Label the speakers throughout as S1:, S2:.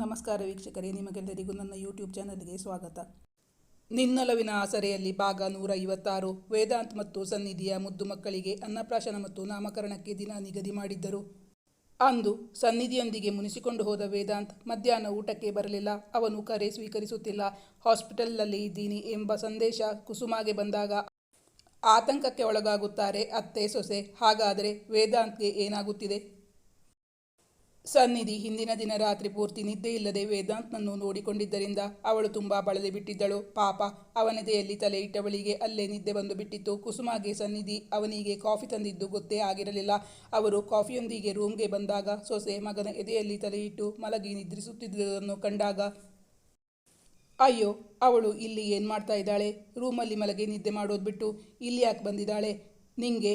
S1: ನಮಸ್ಕಾರ ವೀಕ್ಷಕರೇ, ನಿಮಗೆಲ್ಲರಿಗೂ ನನ್ನ ಯೂಟ್ಯೂಬ್ ಚಾನಲ್ಗೆ ಸ್ವಾಗತ. ನಿನ್ನೊಲವಿನ ಆಸರೆಯಲ್ಲಿ ಭಾಗ ನೂರ ಐವತ್ತಾರು, ವೇದಾಂತ್ ಮತ್ತು ಸನ್ನಿಧಿಯ ಮುದ್ದು ಮಕ್ಕಳಿಗೆ ಅನ್ನಪ್ರಾಶನ ಮತ್ತು ನಾಮಕರಣಕ್ಕೆ ದಿನ ನಿಗದಿ ಮಾಡಿದ್ದರು. ಅಂದು ಸನ್ನಿಧಿಯೊಂದಿಗೆ ಮುನಿಸಿಕೊಂಡು ಹೋದ ವೇದಾಂತ್ ಮಧ್ಯಾಹ್ನ ಊಟಕ್ಕೆ ಬರಲಿಲ್ಲ. ಅವನು ಕರೆ ಸ್ವೀಕರಿಸುತ್ತಿಲ್ಲ. ಹಾಸ್ಪಿಟಲ್ನಲ್ಲಿ ಇದ್ದೀನಿ ಎಂಬ ಸಂದೇಶ ಕುಸುಮಾಗೆ ಬಂದಾಗ ಆತಂಕಕ್ಕೆ ಒಳಗಾಗುತ್ತಾರೆ ಅತ್ತೆ ಸೊಸೆ. ಹಾಗಾದರೆ ವೇದಾಂತ್ಗೆ ಏನಾಗುತ್ತಿದೆ? ಸನ್ನಿಧಿ ಹಿಂದಿನ ದಿನ ರಾತ್ರಿ ಪೂರ್ತಿ ನಿದ್ದೆ ಇಲ್ಲದೆ ವೇದಾಂತ್ನನ್ನು ನೋಡಿಕೊಂಡಿದ್ದರಿಂದ ಅವಳು ತುಂಬಾ ಬಳಲಿ ಬಿಟ್ಟಿದ್ದಳು. ಪಾಪ ಅವನದೆಯಲ್ಲಿ ತಲೆ ಇಟ್ಟವಳಿಗೆ ಅಲ್ಲೇ ನಿದ್ದೆ ಬಂದು ಬಿಟ್ಟಿತ್ತು. ಕುಸುಮಾಗೆ ಸನ್ನಿಧಿ ಅವನಿಗೆ ಕಾಫಿ ತಂದಿದ್ದು ಗೊತ್ತೇ ಆಗಿರಲಿಲ್ಲ. ಅವರು ಕಾಫಿಯೊಂದಿಗೆ ರೂಮ್ಗೆ ಬಂದಾಗ ಸೊಸೆ ಮಗನ ಎದೆಯಲ್ಲಿ ತಲೆಯಿಟ್ಟು ಮಲಗಿ ನಿದ್ರಿಸುತ್ತಿದ್ದುದನ್ನು ಕಂಡಾಗ, ಅಯ್ಯೋ, ಅವಳು ಇಲ್ಲಿ ಏನು ಮಾಡ್ತಾ ಇದ್ದಾಳೆ? ರೂಮಲ್ಲಿ ಮಲಗಿ ನಿದ್ದೆ ಮಾಡೋದು ಬಿಟ್ಟು ಇಲ್ಲಿ ಯಾಕೆ ಬಂದಿದ್ದಾಳೆ? ನಿಂಗೆ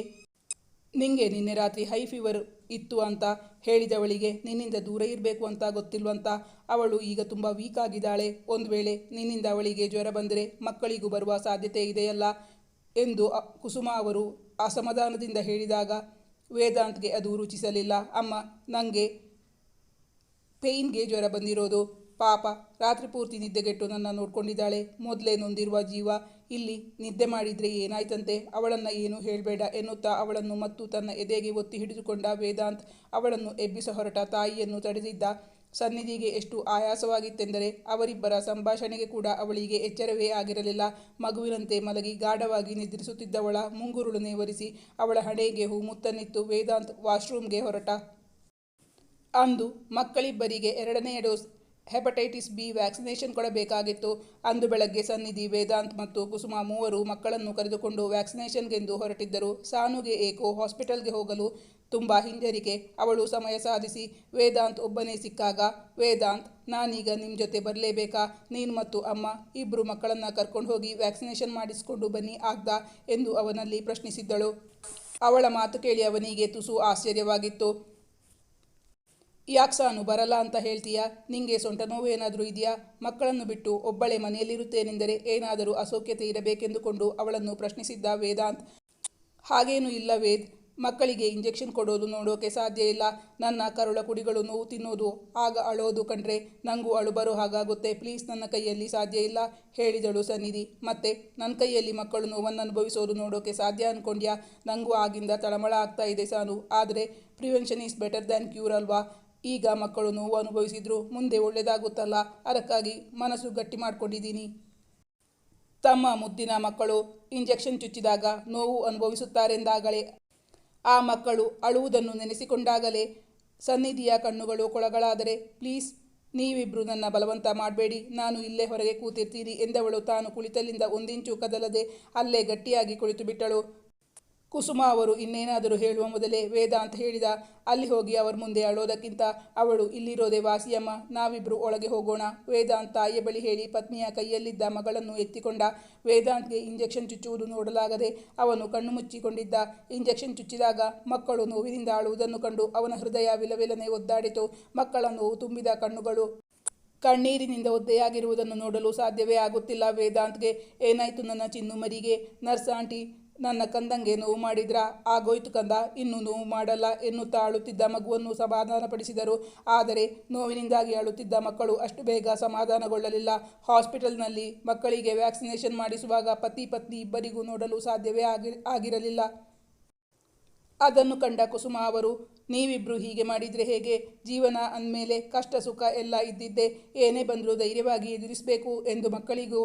S1: ನಿಂಗೆ ನಿನ್ನೆ ರಾತ್ರಿ ಹೈ ಫೀವರ್ ಇತ್ತು ಅಂತ ಹೇಳಿದವಳಿಗೆ, ನಿನ್ನಿಂದ ದೂರ ಇರಬೇಕು ಅಂತ ಗೊತ್ತಿಲ್ವಂತ. ಅವಳು ಈಗ ತುಂಬ ವೀಕ್ ಆಗಿದ್ದಾಳೆ. ಒಂದು ವೇಳೆ ನಿನ್ನಿಂದ ಅವಳಿಗೆ ಜ್ವರ ಬಂದರೆ ಮಕ್ಕಳಿಗೂ ಬರುವ ಸಾಧ್ಯತೆ ಇದೆಯಲ್ಲ ಎಂದು ಕುಸುಮ ಅವರು ಅಸಮಾಧಾನದಿಂದ ಹೇಳಿದಾಗ, ವೇದಾಂತ್ಗೆ ಅದು ರುಚಿಸಲಿಲ್ಲ. ಅಮ್ಮ ನನಗೆ ಪೇಯ್ನ್ಗೆ ಜ್ವರ ಬಂದಿರೋದು ಪಾಪ, ರಾತ್ರಿ ಪೂರ್ತಿ ನಿದ್ದೆಗೆಟ್ಟು ನನ್ನ ನೋಡ್ಕೊಂಡಿದ್ದಾಳೆ. ಮೊದಲೇ ನೊಂದಿರುವ ಜೀವ, ಇಲ್ಲಿ ನಿದ್ದೆ ಮಾಡಿದರೆ ಏನಾಯ್ತಂತೆ? ಅವಳನ್ನು ಏನು ಹೇಳಬೇಡ ಎನ್ನುತ್ತಾ ಅವಳನ್ನು ಮತ್ತು ತನ್ನ ಎದೆಗೆ ಒತ್ತಿ ಹಿಡಿದುಕೊಂಡ ವೇದಾಂತ್ ಅವಳನ್ನು ಎಬ್ಬಿಸ ಹೊರಟ ತಾಯಿಯನ್ನು ತಡೆದಿದ್ದ. ಸನ್ನಿಧಿಗೆ ಎಷ್ಟು ಆಯಾಸವಾಗಿತ್ತೆಂದರೆ, ಅವರಿಬ್ಬರ ಸಂಭಾಷಣೆಗೆ ಕೂಡ ಅವಳಿಗೆ ಎಚ್ಚರವೇ ಆಗಿರಲಿಲ್ಲ. ಮಗುವಿನಂತೆ ಮಲಗಿ ಗಾಢವಾಗಿ ನಿದ್ರಿಸುತ್ತಿದ್ದವಳ ಮುಂಗುರುಳು ನೇವರಿಸಿ ಅವಳ ಹಣೆಗೆ ಹೂ ಮುತ್ತನ್ನಿತ್ತು. ವೇದಾಂತ್ ವಾಶ್ರೂಮ್ಗೆ ಹೊರಟ. ಅಂದು ಮಕ್ಕಳಿಬ್ಬರಿಗೆ ಎರಡನೆಯ ಡೋಸ್ ಹೆಪಟೈಟಿಸ್ ಬಿ ವ್ಯಾಕ್ಸಿನೇಷನ್ ಕೊಡಬೇಕಾಗಿತ್ತು. ಅಂದು ಬೆಳಗ್ಗೆ ಸನ್ನಿಧಿ, ವೇದಾಂತ್ ಮತ್ತು ಕುಸುಮ ಮೂವರು ಮಕ್ಕಳನ್ನು ಕರೆದುಕೊಂಡು ವ್ಯಾಕ್ಸಿನೇಷನ್ಗೆಂದು ಹೊರಟಿದ್ದರು. ಸಾನುಗೆ ಏಕೋ ಹಾಸ್ಪಿಟಲ್ಗೆ ಹೋಗಲು ತುಂಬ ಹಿಂಜರಿಕೆ. ಅವಳು ಸಮಯ ಸಾಧಿಸಿ ವೇದಾಂತ್ ಒಬ್ಬನೇ ಸಿಕ್ಕಾಗ, ವೇದಾಂತ್, ನಾನೀಗ ನಿಮ್ಮ ಜೊತೆ ಬರಲೇಬೇಕಾ? ನೀನು ಮತ್ತು ಅಮ್ಮ ಇಬ್ಬರು ಮಕ್ಕಳನ್ನು ಕರ್ಕೊಂಡು ಹೋಗಿ ವ್ಯಾಕ್ಸಿನೇಷನ್ ಮಾಡಿಸಿಕೊಂಡು ಬನ್ನಿ ಆಗ್ದಾ? ಎಂದು ಅವನಲ್ಲಿ ಪ್ರಶ್ನಿಸಿದ್ದಳು. ಅವಳ ಮಾತು ಕೇಳಿ ಅವನಿಗೆ ತುಸು ಆಶ್ಚರ್ಯವಾಗಿತ್ತು. ಯಾಕೆ ಸಾನು ಬರಲ್ಲ ಅಂತ ಹೇಳ್ತೀಯಾ? ನಿಂಗೆ ಸೊಂಟ ನೋವು ಏನಾದರೂ ಇದೆಯಾ? ಮಕ್ಕಳನ್ನು ಬಿಟ್ಟು ಒಬ್ಬಳೆ ಮನೆಯಲ್ಲಿರುತ್ತೇನೆಂದರೆ ಏನಾದರೂ ಅಸೌಖ್ಯತೆ ಇರಬೇಕೆಂದುಕೊಂಡು ಅವಳನ್ನು ಪ್ರಶ್ನಿಸಿದ್ದ ವೇದಾಂತ್, ಹಾಗೇನೂ ಇಲ್ಲ ವೇದ್, ಮಕ್ಕಳಿಗೆ ಇಂಜೆಕ್ಷನ್ ಕೊಡೋದು ನೋಡೋಕೆ ಸಾಧ್ಯ ಇಲ್ಲ. ನನ್ನ ಕರುಳ ಕುಡಿಗಳು ನೋವು ತಿನ್ನೋದು, ಆಗ ಅಳೋದು ಕಂಡ್ರೆ ನನಗೂ ಅಳು ಬರೋ ಹಾಗಾಗುತ್ತೆ. ಪ್ಲೀಸ್ ನನ್ನ ಕೈಯಲ್ಲಿ ಸಾಧ್ಯ ಇಲ್ಲ, ಹೇಳಿದಳು ಸನ್ನಿಧಿ. ಮತ್ತೆ ನನ್ನ ಕೈಯಲ್ಲಿ ಮಕ್ಕಳು ನೋವನ್ನು ಅನುಭವಿಸೋದು ನೋಡೋಕೆ ಸಾಧ್ಯ ಅಂದ್ಕೊಂಡ್ಯಾ ನನಗೂ ಆಗಿಂದ ತಳಮಳ ಆಗ್ತಾ ಇದೆ ಸಾನು. ಆದರೆ prevention is better than cure ಅಲ್ವಾ? ಈಗ ಮಕ್ಕಳು ನೋವು ಅನುಭವಿಸಿದ್ರು ಮುಂದೆ ಒಳ್ಳೆಯದಾಗುತ್ತಲ್ಲ, ಅದಕ್ಕಾಗಿ ಮನಸ್ಸು ಗಟ್ಟಿ ಮಾಡಿಕೊಂಡಿದ್ದೀನಿ. ತಮ್ಮ ಮುದ್ದಿನ ಮಕ್ಕಳು ಇಂಜೆಕ್ಷನ್ ಚುಚ್ಚಿದಾಗ ನೋವು ಅನುಭವಿಸುತ್ತಾರೆಂದಾಗಲೇ. ಆ ಮಕ್ಕಳು ಅಳುವುದನ್ನು ನೆನೆಸಿಕೊಂಡಾಗಲೇ ಸನ್ನಿಧಿಯ ಕಣ್ಣುಗಳು ಕೊಳಗಳಾದರೆ, ಪ್ಲೀಸ್, ನೀವಿಬ್ರು ನನ್ನ ಬಲವಂತ ಮಾಡಬೇಡಿ, ನಾನು ಇಲ್ಲೇ ಹೊರಗೆ ಕೂತಿರ್ತೀನಿ ಎಂದವಳು ತಾನು ಕುಳಿತಲ್ಲಿಂದ ಒಂದಿಂಚು ಕದಲದೆ ಅಲ್ಲೇ ಗಟ್ಟಿಯಾಗಿ ಕುಳಿತು ಬಿಟ್ಟಳು ಕುಸುಮ ಅವರು ಇನ್ನೇನಾದರೂ ಹೇಳುವ ಮೊದಲೇ ವೇದಾಂತ್ ಹೇಳಿದ, ಅಲ್ಲಿ ಹೋಗಿ ಅವರ ಮುಂದೆ ಅಳೋದಕ್ಕಿಂತ ಅವಳು ಇಲ್ಲಿರೋದೆ ವಾಸಿಯಮ್ಮ ನಾವಿಬ್ಬರು ಒಳಗೆ ಹೋಗೋಣ. ವೇದಾಂತ್ ತಾಯಿಯ ಬಳಿ ಹೇಳಿ ಪತ್ನಿಯ ಕೈಯಲ್ಲಿದ್ದ ಮಗಳನ್ನು ಎತ್ತಿಕೊಂಡ. ವೇದಾಂತ್ಗೆ ಇಂಜೆಕ್ಷನ್ ಚುಚ್ಚುವುದು ನೋಡಲಾಗದೆ ಅವನು ಕಣ್ಣು ಮುಚ್ಚಿಕೊಂಡಿದ್ದ. ಇಂಜೆಕ್ಷನ್ ಚುಚ್ಚಿದಾಗ ಮಕ್ಕಳು ನೋವಿನಿಂದ ಆಳುವುದನ್ನು ಕಂಡು ಅವನ ಹೃದಯ ವಿಲವಿಲನೆ ಒದ್ದಾಡಿತು. ಮಕ್ಕಳ ನೋವು ತುಂಬಿದ ಕಣ್ಣುಗಳು ಕಣ್ಣೀರಿನಿಂದ ಒದ್ದೆಯಾಗಿರುವುದನ್ನು ನೋಡಲು ಸಾಧ್ಯವೇ ಆಗುತ್ತಿಲ್ಲ ವೇದಾಂತ್ಗೆ. ಏನಾಯಿತು ನನ್ನ ಚಿನ್ನು ಮರಿಗೆ? ನರ್ಸ್ ಆಂಟಿ ನನ್ನ ಕಂದಂಗೆ ನೋವು ಮಾಡಿದ್ರ? ಆಗೋಯ್ತು ಕಂದ, ಇನ್ನು ನೋವು ಮಾಡಲ್ಲ ಎನ್ನುತ್ತಾ ಅಳುತ್ತಿದ್ದ ಮಗುವನ್ನು ಸಮಾಧಾನಪಡಿಸಿದರು. ಆದರೆ ನೋವಿನಿಂದಾಗಿ ಅಳುತ್ತಿದ್ದ ಮಕ್ಕಳು ಅಷ್ಟು ಬೇಗ ಸಮಾಧಾನಗೊಳ್ಳಲಿಲ್ಲ. ಹಾಸ್ಪಿಟಲ್ನಲ್ಲಿ ಮಕ್ಕಳಿಗೆ ವ್ಯಾಕ್ಸಿನೇಷನ್ ಮಾಡಿಸುವಾಗ ಪತಿ ಪತ್ನಿ ಇಬ್ಬರಿಗೂ ನೋಡಲು ಸಾಧ್ಯವೇ ಆಗಿ, ಆಗಿರಲಿಲ್ಲ. ಅದನ್ನು ಕಂಡ ಕುಸುಮ ಅವರು, ನೀವಿಬ್ರು ಹೀಗೆ ಮಾಡಿದರೆ ಹೇಗೆ? ಜೀವನ ಅಂದಮೇಲೆ ಕಷ್ಟ ಸುಖ ಎಲ್ಲ ಇದ್ದಿದ್ದೆ ಏನೇ ಬಂದರೂ ಧೈರ್ಯವಾಗಿ ಎದುರಿಸಬೇಕು ಎಂದು ಮಕ್ಕಳಿಗೂ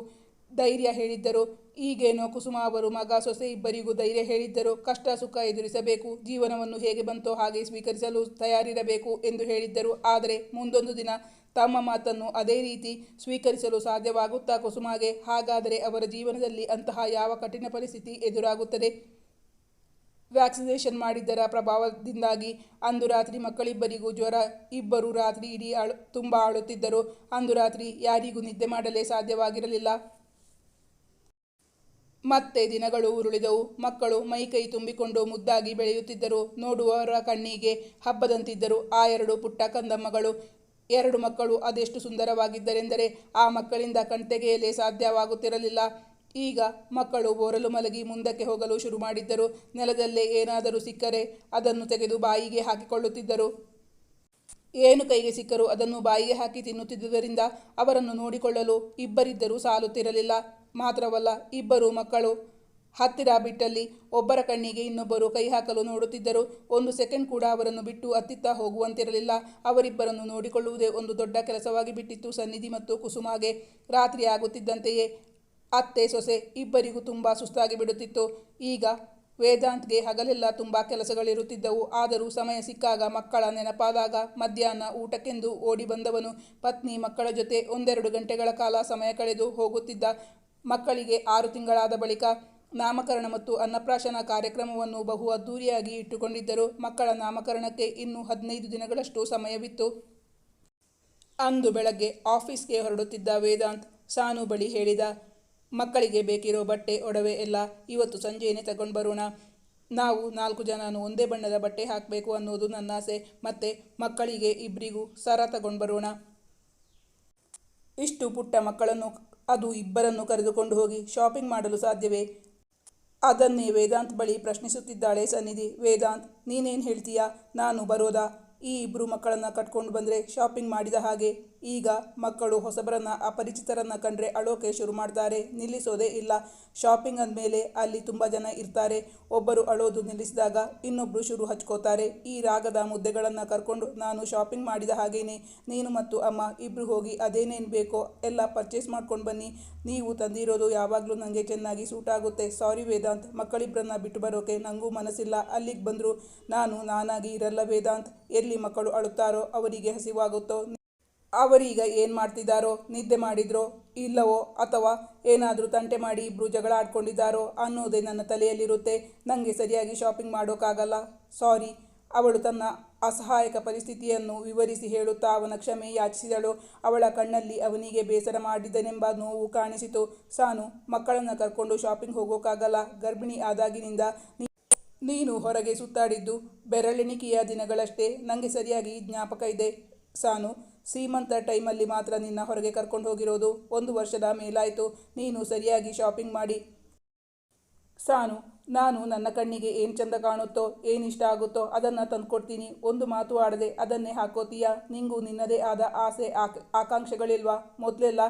S1: ಧೈರ್ಯ ಹೇಳಿದ್ದರು. ಈಗೇನೋ ಕುಸುಮ ಅವರು, ಮಗ, ಸೊಸೆ ಇಬ್ಬರಿಗೂ ಧೈರ್ಯ ಹೇಳಿದ್ದರು. ಕಷ್ಟ, ಸುಖ ಎದುರಿಸಬೇಕು. ಜೀವನವನ್ನು ಹೇಗೆ ಬಂತೋ ಹಾಗೆ ಸ್ವೀಕರಿಸಲು ತಯಾರಿರಬೇಕು ಎಂದು ಹೇಳಿದ್ದರು. ಆದರೆ ಮುಂದೊಂದು ದಿನ ತಮ್ಮ ಮಾತನ್ನು ಅದೇ ರೀತಿ ಸ್ವೀಕರಿಸಲು ಸಾಧ್ಯವಾಗುತ್ತಾ ಕುಸುಮಾಗೆ, ಹಾಗಾದರೆ ಅವರ ಜೀವನದಲ್ಲಿ ಅಂತಹ ಯಾವ ಕಠಿಣ ಪರಿಸ್ಥಿತಿ ಎದುರಾಗುತ್ತದೆ? ವ್ಯಾಕ್ಸಿನೇಷನ್ ಮಾಡಿದ್ದರ ಪ್ರಭಾವದಿಂದಾಗಿ ಅಂದು ರಾತ್ರಿ ಮಕ್ಕಳಿಬ್ಬರಿಗೂ ಜ್ವರ, ಇಬ್ಬರು ರಾತ್ರಿ ಇಡೀ ಅಳು, ತುಂಬ ಆಳುತ್ತಿದ್ದರು ಅಂದು ರಾತ್ರಿ ಯಾರಿಗೂ ನಿದ್ದೆ ಮಾಡಲೇ ಸಾಧ್ಯವಾಗಿರಲಿಲ್ಲ. ಮತ್ತೆ ದಿನಗಳು ಉರುಳಿದವು. ಮಕ್ಕಳು ಮೈಕೈ ತುಂಬಿಕೊಂಡು ಮುದ್ದಾಗಿ ಬೆಳೆಯುತ್ತಿದ್ದರು. ನೋಡುವವರ ಕಣ್ಣಿಗೆ ಹಬ್ಬದಂತಿದ್ದರು. ಆ ಎರಡು ಪುಟ್ಟ ಕಂದಮ್ಮಗಳು. ಎರಡು ಮಕ್ಕಳು ಅದೆಷ್ಟು ಸುಂದರವಾಗಿದ್ದರೆಂದರೆ ಆ ಮಕ್ಕಳಿಂದ ಕಣ್ತೆಗೆಯಲೇ ಸಾಧ್ಯವಾಗುತ್ತಿರಲಿಲ್ಲ. ಈಗ ಮಕ್ಕಳು ಬೋರಲು ಮಲಗಿ ಮುಂದಕ್ಕೆ ಹೋಗಲು ಶುರು ಮಾಡಿದ್ದರು. ನೆಲದಲ್ಲೇ ಏನಾದರೂ ಸಿಕ್ಕರೆ ಅದನ್ನು ತೆಗೆದು ಬಾಯಿಗೆ ಹಾಕಿಕೊಳ್ಳುತ್ತಿದ್ದರು. ಏನು ಕೈಗೆ ಸಿಕ್ಕರೂ ಅದನ್ನು ಬಾಯಿಗೆ ಹಾಕಿ ತಿನ್ನುತ್ತಿದ್ದುದರಿಂದ ಅವರನ್ನು ನೋಡಿಕೊಳ್ಳಲು ಇಬ್ಬರಿದ್ದರೂ ಸಾಲುತ್ತಿರಲಿಲ್ಲ. ಮಾತ್ರವಲ್ಲ, ಇಬ್ಬರು ಮಕ್ಕಳು. ಹತ್ತಿರ ಬಿಟ್ಟಲ್ಲಿ ಒಬ್ಬರ ಕಣ್ಣಿಗೆ ಇನ್ನೊಬ್ಬರು ಕೈ ಹಾಕಲು ನೋಡುತ್ತಿದ್ದರು. ಒಂದು ಸೆಕೆಂಡ್ ಕೂಡ ಅವರನ್ನು ಬಿಟ್ಟು ಅತ್ತಿತ್ತ ಹೋಗುವಂತಿರಲಿಲ್ಲ. ಅವರಿಬ್ಬರನ್ನು ನೋಡಿಕೊಳ್ಳುವುದೇ ಒಂದು ದೊಡ್ಡ ಕೆಲಸವಾಗಿ ಬಿಟ್ಟಿತ್ತು ಸನ್ನಿಧಿ ಮತ್ತು ಕುಸುಮಾಗೆ. ರಾತ್ರಿ ಆಗುತ್ತಿದ್ದಂತೆಯೇ ಅತ್ತೆ, ಸೊಸೆ ಇಬ್ಬರಿಗೂ ತುಂಬ ಸುಸ್ತಾಗಿ ಬಿಡುತ್ತಿತ್ತು. ಈಗ ವೇದಾಂತ್ಗೆ ಹಗಲೆಲ್ಲ ತುಂಬ ಕೆಲಸಗಳಿರುತ್ತಿದ್ದವು. ಆದರೂ ಸಮಯ ಸಿಕ್ಕಾಗ ಮಕ್ಕಳ ನೆನಪಾದಾಗ ಮಧ್ಯಾಹ್ನ ಊಟಕ್ಕೆಂದು ಓಡಿ ಬಂದವನು. ಪತ್ನಿ ಮಕ್ಕಳ ಜೊತೆ ಒಂದೆರಡು ಗಂಟೆಗಳ ಕಾಲ ಸಮಯ ಕಳೆದು ಹೋಗುತ್ತಿದ್ದ ಮಕ್ಕಳಿಗೆ ಆರು ತಿಂಗಳಾದ ಬಳಿಕ ನಾಮಕರಣ ಮತ್ತು ಅನ್ನಪ್ರಾಶನ ಕಾರ್ಯಕ್ರಮವನ್ನು ಬಹು ಅದ್ದೂರಿಯಾಗಿ ಇಟ್ಟುಕೊಂಡಿದ್ದರು. ಮಕ್ಕಳ ನಾಮಕರಣಕ್ಕೆ ಇನ್ನು ಹದಿನೈದು ದಿನಗಳಷ್ಟು ಸಮಯವಿತ್ತು. ಅಂದು ಬೆಳಗ್ಗೆ ಆಫೀಸ್ಗೆ ಹೊರಡುತ್ತಿದ್ದ ವೇದಾಂತ್ ಸಾನು ಬಳಿ ಹೇಳಿದ, ಮಕ್ಕಳಿಗೆ ಬೇಕಿರೋ ಬಟ್ಟೆ, ಒಡವೆ ಎಲ್ಲ ಇವತ್ತು ಸಂಜೆಯೇ ತಗೊಂಡು ಬರೋಣ ನಾವು ನಾಲ್ಕು ಜನನು ಒಂದೇ ಬಣ್ಣದ ಬಟ್ಟೆ ಹಾಕಬೇಕು ಅನ್ನೋದು ನನ್ನ ಆಸೆ. ಮತ್ತು ಮಕ್ಕಳಿಗೆ ಇಬ್ಬರಿಗೂ ಸರ ತಗೊಂಡು ಬರೋಣ ಇಷ್ಟು ಪುಟ್ಟ ಮಕ್ಕಳನ್ನು ಅದು ಇಬ್ಬರನ್ನು ಕರೆದುಕೊಂಡು ಹೋಗಿ ಶಾಪಿಂಗ್ ಮಾಡಲು ಸಾಧ್ಯವೇ? ಅದನ್ನೇ ವೇದಾಂತ್ ಬಳಿ ಪ್ರಶ್ನಿಸುತ್ತಿದ್ದಾಳೆ ಸನ್ನಿಧಿ. ವೇದಾಂತ್, ನೀನೇನು ಹೇಳ್ತೀಯಾ? ನಾನು ಬರೋದಾ? ಈ ಇಬ್ಬರು ಮಕ್ಕಳನ್ನು ಕಟ್ಕೊಂಡು ಬಂದರೆ ಶಾಪಿಂಗ್ ಮಾಡಿದ ಹಾಗೆ. ಈಗ ಮಕ್ಕಳು ಹೊಸಬರನ್ನ, ಅಪರಿಚಿತರನ್ನ ಕಂಡ್ರೆ ಅಳೋಕೆ ಶುರು ಮಾಡ್ತಾರೆ. ನಿಲ್ಲಿಸೋದೇ ಇಲ್ಲ. ಶಾಪಿಂಗ್ ಅಂದಮೇಲೆ ಅಲ್ಲಿ ತುಂಬ ಜನ ಇರ್ತಾರೆ. ಒಬ್ಬರು ಅಳೋದು ನಿಲ್ಲಿಸಿದಾಗ ಇನ್ನೊಬ್ಬರು ಶುರು ಹಚ್ಕೋತಾರೆ. ಈ ರಾಗದ ಮುದ್ದೆಗಳನ್ನು ಕರ್ಕೊಂಡು ನಾನು ಶಾಪಿಂಗ್ ಮಾಡಿದ ಹಾಗೇನೆ. ನೀನು ಮತ್ತು ಅಮ್ಮ ಇಬ್ಬರು ಹೋಗಿ ಅದೇನೇನು ಬೇಕೋ ಎಲ್ಲ ಪರ್ಚೇಸ್ ಮಾಡ್ಕೊಂಡು ಬನ್ನಿ. ನೀವು ತಂದಿರೋದು ಯಾವಾಗಲೂ ನನಗೆ ಚೆನ್ನಾಗಿ ಸೂಟ್ ಆಗುತ್ತೆ. ಸಾರಿ ವೇದಾಂತ್ ಮಕ್ಕಳಿಬ್ಬರನ್ನ ಬಿಟ್ಟು ಬರೋಕೆ ನನಗೂ ಮನಸ್ಸಿಲ್ಲ. ಅಲ್ಲಿಗೆ ಬಂದರು, ನಾನು ನಾನಾಗಿ ಇರಲ್ಲ ವೇದಾಂತ್. ಎಲ್ಲಿ ಮಕ್ಕಳು ಅಳುತ್ತಾರೋ ಅವರಿಗೆ ಹಸಿವಾಗುತ್ತೋ ಅವರೀಗ ಏನು ಮಾಡ್ತಿದ್ದಾರೋ? ನಿದ್ದೆ ಮಾಡಿದ್ರೋ? ಇಲ್ಲವೋ? ಅಥವಾ ಏನಾದರೂ ತಂಟೆ ಮಾಡಿ ಇಬ್ಬರು ಜಗಳ ಆಡ್ಕೊಂಡಿದ್ದಾರೋ ಅನ್ನೋದೇ ನನ್ನ ತಲೆಯಲ್ಲಿರುತ್ತೆ. ನನಗೆ ಸರಿಯಾಗಿ ಶಾಪಿಂಗ್ ಮಾಡೋಕ್ಕಾಗಲ್ಲ. ಸಾರಿ ಅವಳು ತನ್ನ ಅಸಹಾಯಕ ಪರಿಸ್ಥಿತಿಯನ್ನು ವಿವರಿಸಿ ಹೇಳುತ್ತಾ ಅವನ ಕ್ಷಮೆ ಯಾಚಿಸಿದಳು. ಅವಳ ಕಣ್ಣಲ್ಲಿ ಅವನಿಗೆ ಬೇಸರ ಮಾಡಿದನೆಂಬ ನೋವು ಕಾಣಿಸಿತು. ಸಾನು, ಮಕ್ಕಳನ್ನು ಕರ್ಕೊಂಡು ಶಾಪಿಂಗ್ ಹೋಗೋಕ್ಕಾಗಲ್ಲ. ಗರ್ಭಿಣಿ ಆದಾಗಿನಿಂದ ನೀನು ಹೊರಗೆ ಸುತ್ತಾಡಿದ್ದು ಬೆರಳೆಣಿಕೆಯ ದಿನಗಳಷ್ಟೇ. ನನಗೆ ಸರಿಯಾಗಿ ಜ್ಞಾಪಕ ಇದೆ. ಸಾನು ಸೀಮಂತ ಟೈಮಲ್ಲಿ ಮಾತ್ರ ನಿನ್ನ ಹೊರಗೆ ಕರ್ಕೊಂಡು ಹೋಗಿರೋದು. ಒಂದು ವರ್ಷದ ಮೇಲಾಯಿತು. ನೀನು ಸರಿಯಾಗಿ ಶಾಪಿಂಗ್ ಮಾಡಿ. ಸಾನು, ನಾನು ನನ್ನ ಕಣ್ಣಿಗೆ ಏನು ಚಂದ ಕಾಣುತ್ತೋ, ಏನು ಇಷ್ಟ ಆಗುತ್ತೋ ಅದನ್ನು ತಂದುಕೊಡ್ತೀನಿ. ಒಂದು ಮಾತು ಆಡದೆ ಅದನ್ನೇ ಹಾಕೋತೀಯ? ನಿಂಗೂ ನಿನ್ನದೇ ಆದ ಆಸೆ, ಆಕ್, ಆಕಾಂಕ್ಷೆಗಳಿಲ್ವಾ? ಮೊದಲೆಲ್ಲ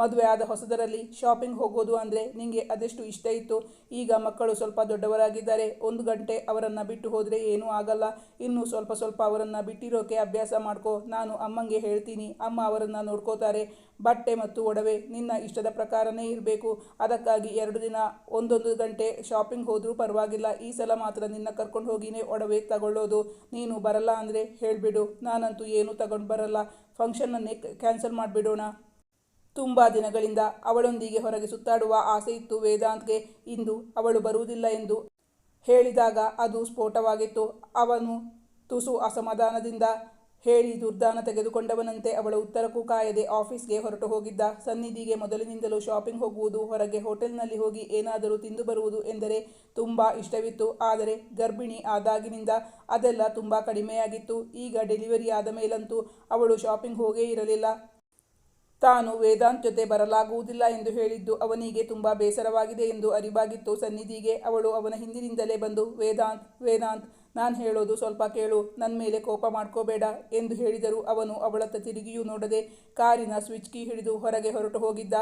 S1: ಮದುವೆ ಆದ ಹೊಸದರಲ್ಲಿ ಶಾಪಿಂಗ್ ಹೋಗೋದು ಅಂದರೆ ನಿಮಗೆ ಅದೆಷ್ಟು ಇಷ್ಟ ಇತ್ತು? ಈಗ ಮಕ್ಕಳು ಸ್ವಲ್ಪ ದೊಡ್ಡವರಾಗಿದ್ದಾರೆ, ಒಂದು ಗಂಟೆ ಅವರನ್ನು ಬಿಟ್ಟು ಹೋದರೆ ಏನೂ ಆಗಲ್ಲ. ಇನ್ನೂ ಸ್ವಲ್ಪ ಸ್ವಲ್ಪ ಅವರನ್ನು ಬಿಟ್ಟಿರೋಕೆ ಅಭ್ಯಾಸ ಮಾಡ್ಕೋ. ನಾನು ಅಮ್ಮಂಗೆ ಹೇಳ್ತೀನಿ, ಅಮ್ಮ ಅವರನ್ನು ನೋಡ್ಕೋತಾರೆ. ಬಟ್ಟೆ ಮತ್ತು ಒಡವೆ ನಿನ್ನ ಇಷ್ಟದ ಪ್ರಕಾರನೇ ಇರಬೇಕು. ಅದಕ್ಕಾಗಿ ಎರಡು ದಿನ, ಒಂದೊಂದು ಗಂಟೆ ಶಾಪಿಂಗ್ ಹೋದರೂ ಪರವಾಗಿಲ್ಲ. ಈ ಸಲ ಮಾತ್ರ ನಿನ್ನ ಕರ್ಕೊಂಡು ಹೋಗಿನೇ ಒಡವೆ ತಗೊಳ್ಳೋದು. ನೀನು ಬರಲ್ಲ ಅಂದರೆ ಹೇಳಿಬಿಡು. ನಾನಂತೂ ಏನೂ ತಗೊಂಡು ಬರಲ್ಲ. ಫಂಕ್ಷನನ್ನೇ ಕ್ಯಾನ್ಸಲ್ ಮಾಡಿಬಿಡೋಣ. ತುಂಬ ದಿನಗಳಿಂದ ಅವಳೊಂದಿಗೆ ಹೊರಗೆ ಸುತ್ತಾಡುವ ಆಸೆ ಇತ್ತು ವೇದಾಂತ್ಗೆ. ಇಂದು ಅವಳು ಬರುವುದಿಲ್ಲ ಎಂದು ಹೇಳಿದಾಗ ಅದು ಸ್ಫೋಟವಾಗಿತ್ತು. ಅವನು ತುಸು ಅಸಮಾಧಾನದಿಂದ ಹೇಳಿ ದುರ್ದಾನ ತೆಗೆದುಕೊಂಡವನಂತೆ ಅವಳ ಉತ್ತರಕ್ಕೂ ಕಾಯದೆ ಆಫೀಸ್ಗೆ ಹೊರಟು ಹೋಗಿದ್ದ. ಸನ್ನಿಧಿಗೆ ಮೊದಲಿನಿಂದಲೂ ಶಾಪಿಂಗ್ ಹೋಗುವುದು, ಹೊರಗೆ ಹೋಟೆಲ್ನಲ್ಲಿ ಹೋಗಿ ಏನಾದರೂ ತಿಂದು ಬರುವುದು ಎಂದರೆ ತುಂಬ ಇಷ್ಟವಿತ್ತು. ಆದರೆ ಗರ್ಭಿಣಿ ಆದಾಗಿನಿಂದ ಅದೆಲ್ಲ ತುಂಬ ಕಡಿಮೆಯಾಗಿತ್ತು. ಈಗ ಡೆಲಿವರಿ ಆದ ಮೇಲಂತೂ ಅವಳು ಶಾಪಿಂಗ್ ಹೋಗೇ ಇರಲಿಲ್ಲ. ತಾನು ವೇದಾಂತ್ ಜೊತೆ ಬರಲಾಗುವುದಿಲ್ಲ ಎಂದು ಹೇಳಿದ್ದು ಅವನಿಗೆ ತುಂಬ ಬೇಸರವಾಗಿದೆ ಎಂದು ಅರಿವಾಗಿತ್ತು. ಸನ್ನಿಧಿಗೆ ಅವಳು ಅವನ ಹಿಂದಿನಿಂದಲೇ ಬಂದು, ವೇದಾಂತ್ ವೇದಾಂತ್, ನಾನು ಹೇಳೋದು ಸ್ವಲ್ಪ ಕೇಳು ನನ್ನ ಮೇಲೆ ಕೋಪ ಮಾಡ್ಕೋಬೇಡ ಎಂದು ಹೇಳಿದರು ಅವನು ಅವಳತ್ತ ತಿರುಗಿಯೂ ನೋಡದೆ ಕಾರಿನ ಸ್ವಿಚ್ ಕೀ ಹಿಡಿದು ಹೊರಗೆ ಹೊರಟು ಹೋಗಿದ್ದ.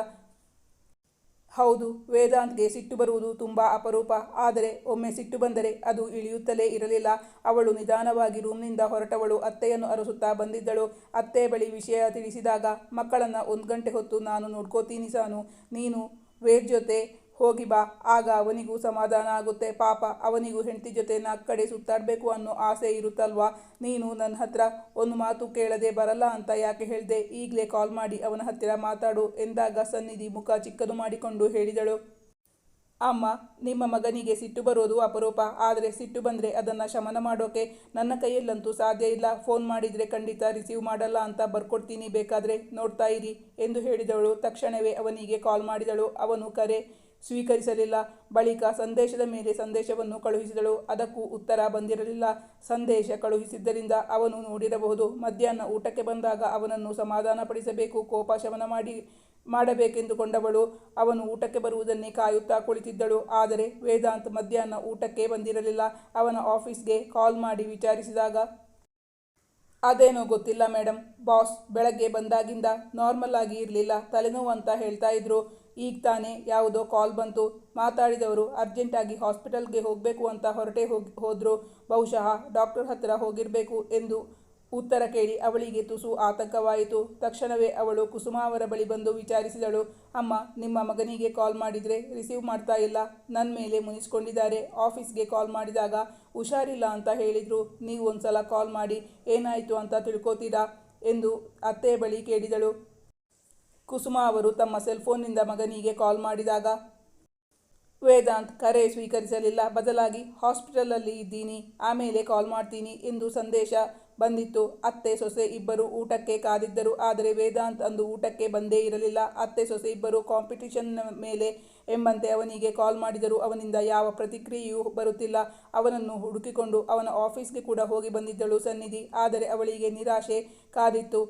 S1: ಹೌದು, ವೇದಾಂತ್ಗೆ ಸಿಟ್ಟು ಬರುವುದು ತುಂಬ ಅಪರೂಪ. ಆದರೆ ಒಮ್ಮೆ ಸಿಟ್ಟು ಬಂದರೆ ಅದು ಇಳಿಯುತ್ತಲೇ ಇರಲಿಲ್ಲ. ಅವಳು ನಿಧಾನವಾಗಿ ರೂಮ್ನಿಂದ ಹೊರಟವಳು. ಅತ್ತೆಯನ್ನು ಅರಸುತ್ತಾ ಬಂದಿದ್ದಳು. ಅತ್ತೆ ಬಳಿ ವಿಷಯ ತಿಳಿಸಿದಾಗ, ಮಕ್ಕಳನ್ನು ಒಂದು ಗಂಟೆ ಹೊತ್ತು ನಾನು ನೋಡ್ಕೋತೀನಿ ಸಾನು. ನೀನು ವೇದ್ ಜೊತೆ ಹೋಗಿ ಬಾ. ಆಗ ಅವನಿಗೂ ಸಮಾಧಾನ ಆಗುತ್ತೆ. ಪಾಪ, ಅವನಿಗೂ ಹೆಂಡತಿ ಜೊತೆ ನಾಲ್ಕು ಕಡೆ ಸುತ್ತಾಡಬೇಕು ಅನ್ನೋ ಆಸೆ ಇರುತ್ತಲ್ವಾ? ನೀನು ನನ್ನ ಹತ್ರ ಒಂದು ಮಾತು ಕೇಳದೆ ಬರಲ್ಲ ಅಂತ ಯಾಕೆ ಹೇಳಿದೆ? ಈಗಲೇ ಕಾಲ್ ಮಾಡಿ ಅವನ ಹತ್ತಿರ ಮಾತಾಡು ಎಂದಾಗ ಸನ್ನಿಧಿ ಮುಖ ಚಿಕ್ಕದು ಮಾಡಿಕೊಂಡು ಹೇಳಿದಳು. ಅಮ್ಮ, ನಿಮ್ಮ ಮಗನಿಗೆ ಸಿಟ್ಟು ಬರೋದು ಅಪರೂಪ. ಆದರೆ ಸಿಟ್ಟು ಬಂದರೆ ಅದನ್ನು ಶಮನ ಮಾಡೋಕೆ ನನ್ನ ಕೈಯಲ್ಲಂತೂ ಸಾಧ್ಯ ಇಲ್ಲ. ಫೋನ್ ಮಾಡಿದರೆ ಖಂಡಿತ ರಿಸೀವ್ ಮಾಡಲ್ಲ ಅಂತ ಬರ್ಕೊಡ್ತೀನಿ ಬೇಕಾದರೆ ನೋಡ್ತಾ ಇರಿ ಎಂದು ಹೇಳಿದವಳು ತಕ್ಷಣವೇ ಅವನಿಗೆ ಕಾಲ್ ಮಾಡಿದಳು. ಅವನು ಕರೆ ಸ್ವೀಕರಿಸಲಿಲ್ಲ. ಬಳಿಕ ಸಂದೇಶದ ಮೇಲೆ ಸಂದೇಶವನ್ನು ಕಳುಹಿಸಿದಳು. ಅದಕ್ಕೂ ಉತ್ತರ ಬಂದಿರಲಿಲ್ಲ. ಸಂದೇಶ ಕಳುಹಿಸಿದ್ದರಿಂದ ಅವನು ನೋಡಿರಬಹುದು. ಮಧ್ಯಾಹ್ನ ಊಟಕ್ಕೆ ಬಂದಾಗ ಅವನನ್ನು ಸಮಾಧಾನಪಡಿಸಬೇಕು. ಕೋಪ ಶಮನ ಮಾಡಿ, ಮಾಡಬೇಕೆಂದುಕೊಂಡವಳು. ಅವನು ಊಟಕ್ಕೆ ಬರುವುದನ್ನೇ ಕಾಯುತ್ತಾ ಕುಳಿತಿದ್ದಳು. ಆದರೆ ವೇದಾಂತ್ ಮಧ್ಯಾಹ್ನ ಊಟಕ್ಕೆ ಬಂದಿರಲಿಲ್ಲ. ಅವನ ಆಫೀಸ್ಗೆ ಕಾಲ್ ಮಾಡಿ ವಿಚಾರಿಸಿದಾಗ, ಅದೇನೋ ಗೊತ್ತಿಲ್ಲ ಮೇಡಮ್ ಬಾಸ್, ಬೆಳಗ್ಗೆ ಬಂದಾಗಿಂದ ನಾರ್ಮಲ್ ಆಗಿ ಇರಲಿಲ್ಲ. ತಲೆನೋವು ಅಂತ ಹೇಳ್ತಾ ಇದ್ರು. ಈಗ ತಾನೇ ಯಾವುದೋ ಕಾಲ್ ಬಂತು. ಮಾತಾಡಿದವರು ಅರ್ಜೆಂಟಾಗಿ ಹಾಸ್ಪಿಟಲ್ಗೆ ಹೋಗಬೇಕು ಅಂತ ಹೊರಟೆ ಹೋಗಿ, ಹೋದರು. ಬಹುಶಃ ಡಾಕ್ಟರ್ ಹತ್ತಿರ ಹೋಗಿರಬೇಕು ಎಂದು ಉತ್ತರ ಕೇಳಿ ಅವಳಿಗೆ ತುಸು ಆತಂಕವಾಯಿತು. ತಕ್ಷಣವೇ ಅವಳು ಕುಸುಮ ಅವರ ಬಳಿ ಬಂದು ವಿಚಾರಿಸಿದಳು. ಅಮ್ಮ, ನಿಮ್ಮ ಮಗನಿಗೆ ಕಾಲ್ ಮಾಡಿದರೆ ರಿಸೀವ್ ಮಾಡ್ತಾ ಇಲ್ಲ. ನನ್ನ ಮೇಲೆ ಮುನಿಸ್ಕೊಂಡಿದ್ದಾರೆ. ಆಫೀಸ್ಗೆ ಕಾಲ್ ಮಾಡಿದಾಗ ಹುಷಾರಿಲ್ಲ ಅಂತ ಹೇಳಿದರು. ನೀವು ಒಂದ್ಸಲ ಕಾಲ್ ಮಾಡಿ ಏನಾಯಿತು ಅಂತ ತಿಳ್ಕೋತೀರಾ? ಎಂದು ಅತ್ತೆಯ ಬಳಿ ಕೇಳಿದಳು. ಕುಸುಮ ಅವರು ತಮ್ಮ ಸೆಲ್ಫೋನ್ನಿಂದ ಮಗನಿಗೆ ಕಾಲ್ ಮಾಡಿದಾಗ, ವೇದಾಂತ್, ಕರೆ ಸ್ವೀಕರಿಸಲಿಲ್ಲ, ಬದಲಾಗಿ ಹಾಸ್ಪಿಟಲಲ್ಲಿ ಇದ್ದೀನಿ, ಆಮೇಲೆ ಕಾಲ್ ಮಾಡ್ತೀನಿ ಎಂದು ಸಂದೇಶ ಬಂದಿತ್ತು. ಅತ್ತೆ, ಸೊಸೆ ಇಬ್ಬರು ಊಟಕ್ಕೆ ಕಾದಿದ್ದರು, ಆದರೆ ವೇದಾಂತ್ ಅಂದು ಊಟಕ್ಕೆ ಬಂದೇ ಇರಲಿಲ್ಲ. ಅತ್ತೆ, ಸೊಸೆ ಇಬ್ಬರು ಕಾಂಪಿಟಿಷನ್ ಮೇಲೆ ಎಂಬಂತೆ ಅವನಿಗೆ ಕಾಲ್ ಮಾಡಿದರು ಅವನಿಂದ ಯಾವ ಪ್ರತಿಕ್ರಿಯೆಯೂ ಬರುತ್ತಿಲ್ಲ. ಅವನನ್ನು ಹುಡುಕಿಕೊಂಡು ಅವನ ಆಫೀಸ್ಗೆ ಕೂಡ ಹೋಗಿ ಬಂದಿದ್ದಳು ಸನ್ನಿಧಿ, ಆದರೆ ಅವಳಿಗೆ ನಿರಾಶೆ ಕಾದಿತ್ತು.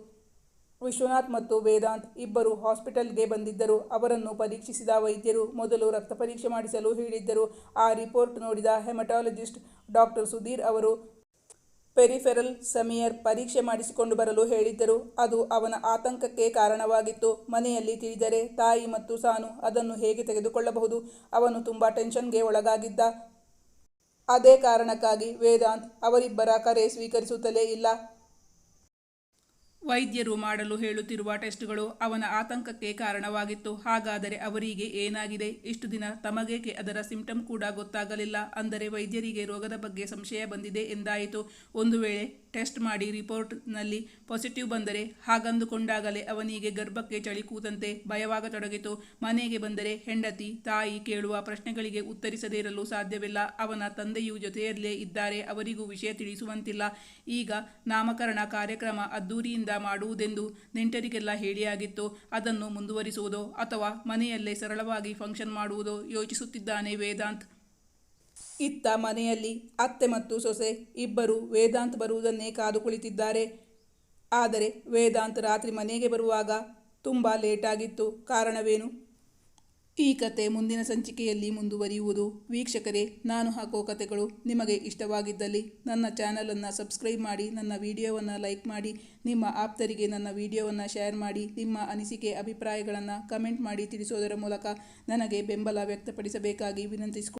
S1: ವಿಶ್ವನಾಥ್ ಮತ್ತು ವೇದಾಂತ್ ಇಬ್ಬರು ಹಾಸ್ಪಿಟಲ್ಗೆ ಬಂದಿದ್ದರು. ಅವರನ್ನು ಪರೀಕ್ಷಿಸಿದ ವೈದ್ಯರು ಮೊದಲು ರಕ್ತ ಪರೀಕ್ಷೆ ಮಾಡಿಸಲು ಹೇಳಿದ್ದರು. ಆ ರಿಪೋರ್ಟ್ ನೋಡಿದ ಹೆಮಟಾಲಜಿಸ್ಟ್ ಡಾಕ್ಟರ್ ಸುಧೀರ್ ಅವರು, ಪೆರಿಫೆರಲ್ ಸಮಿಯರ್ ಪರೀಕ್ಷೆ ಮಾಡಿಸಿಕೊಂಡು ಬರಲು ಹೇಳಿದ್ದರು. ಅದು ಅವನ ಆತಂಕಕ್ಕೆ ಕಾರಣವಾಗಿತ್ತು. ಮನೆಯಲ್ಲಿ ತಿಳಿದರೆ ತಾಯಿ ಮತ್ತು ಸಾನು ಅದನ್ನು ಹೇಗೆ ತೆಗೆದುಕೊಳ್ಳಬಹುದು? ಅವನು ತುಂಬ ಟೆನ್ಷನ್ಗೆ ಒಳಗಾಗಿದ್ದ. ಅದೇ ಕಾರಣಕ್ಕಾಗಿ ವೇದಾಂತ್ ಅವರಿಬ್ಬರ ಕರೆ ಸ್ವೀಕರಿಸುತ್ತಲೇ ಇಲ್ಲ. ವೈದ್ಯರು ಮಾಡಲು ಹೇಳುತ್ತಿರುವ ಟೆಸ್ಟ್ಗಳು ಅವನ ಆತಂಕಕ್ಕೆ ಕಾರಣವಾಗಿತ್ತು. ಹಾಗಾದರೆ ಅವರಿಗೆ ಏನಾಗಿದೆ? ಇಷ್ಟು ದಿನ ತಮಗೇಕೆ ಅದರ ಸಿಂಪ್ಟಮ್ ಕೂಡ ಗೊತ್ತಾಗಲಿಲ್ಲ? ಅಂದರೆ ವೈದ್ಯರಿಗೆ ರೋಗದ ಬಗ್ಗೆ ಸಂಶಯ ಬಂದಿದೆ ಎಂದಾಯಿತು. ಒಂದು ವೇಳೆ ಟೆಸ್ಟ್ ಮಾಡಿ ರಿಪೋರ್ಟ್ನಲ್ಲಿ ಪಾಸಿಟಿವ್ ಬಂದರೆ ಹಾಗಂದುಕೊಂಡಾಗಲೇ ಅವನಿಗೆ ಗರ್ಭಕ್ಕೆ ಚಳಿ ಕೂತಂತೆ ಭಯವಾಗತೊಡಗಿತು. ಮನೆಗೆ ಬಂದರೆ ಹೆಂಡತಿ, ತಾಯಿ ಕೇಳುವ ಪ್ರಶ್ನೆಗಳಿಗೆ ಉತ್ತರಿಸದೇ ಇರಲು ಸಾಧ್ಯವಿಲ್ಲ. ಅವನ ತಂದೆಯು ಜೊತೆಯಲ್ಲೇ ಇದ್ದಾರೆ, ಅವರಿಗೂ ವಿಷಯ ತಿಳಿಸುವಂತಿಲ್ಲ. ಈಗ ನಾಮಕರಣ ಕಾರ್ಯಕ್ರಮ ಅದ್ದೂರಿಯಿಂದ ಮಾಡುವುದೆಂದು ನೆಂಟರಿಗೆಲ್ಲ ಹೇಳಿಯಾಗಿತ್ತು. ಅದನ್ನು ಮುಂದುವರಿಸುವುದೋ ಅಥವಾ ಮನೆಯಲ್ಲೇ ಸರಳವಾಗಿ ಫಂಕ್ಷನ್ ಮಾಡುವುದೋ ಯೋಚಿಸುತ್ತಿದ್ದಾನೆ ವೇದಾಂತ್. ಇತ್ತ ಮನೆಯಲ್ಲಿ ಅತ್ತೆ ಮತ್ತು ಸೊಸೆ ಇಬ್ಬರು ವೇದಾಂತ್ ಬರುವುದನ್ನೇ ಕಾದು ಕುಳಿತಿದ್ದಾರೆ. ಆದರೆ ವೇದಾಂತ್ ರಾತ್ರಿ ಮನೆಗೆ ಬರುವಾಗ ತುಂಬ ಲೇಟಾಗಿತ್ತು ಕಾರಣವೇನು? ಈ ಕತೆ ಮುಂದಿನ ಸಂಚಿಕೆಯಲ್ಲಿ ಮುಂದುವರಿಯುವುದು. ವೀಕ್ಷಕರೇ, ನಾನು ಹಾಕೋ ಕತೆಗಳು ನಿಮಗೆ ಇಷ್ಟವಾಗಿದ್ದಲ್ಲಿ ನನ್ನ ಚಾನಲನ್ನು ಸಬ್ಸ್ಕ್ರೈಬ್ ಮಾಡಿ, ನನ್ನ ವಿಡಿಯೋವನ್ನು ಲೈಕ್ ಮಾಡಿ, ನಿಮ್ಮ ಆಪ್ತರಿಗೆ ನನ್ನ ವಿಡಿಯೋವನ್ನು ಶೇರ್ ಮಾಡಿ, ನಿಮ್ಮ ಅನಿಸಿಕೆ, ಅಭಿಪ್ರಾಯಗಳನ್ನು ಕಮೆಂಟ್ ಮಾಡಿ ತಿಳಿಸೋದರ ಮೂಲಕ ನನಗೆ ಬೆಂಬಲ ವ್ಯಕ್ತಪಡಿಸಬೇಕಾಗಿ ವಿನಂತಿಸಿಕೊ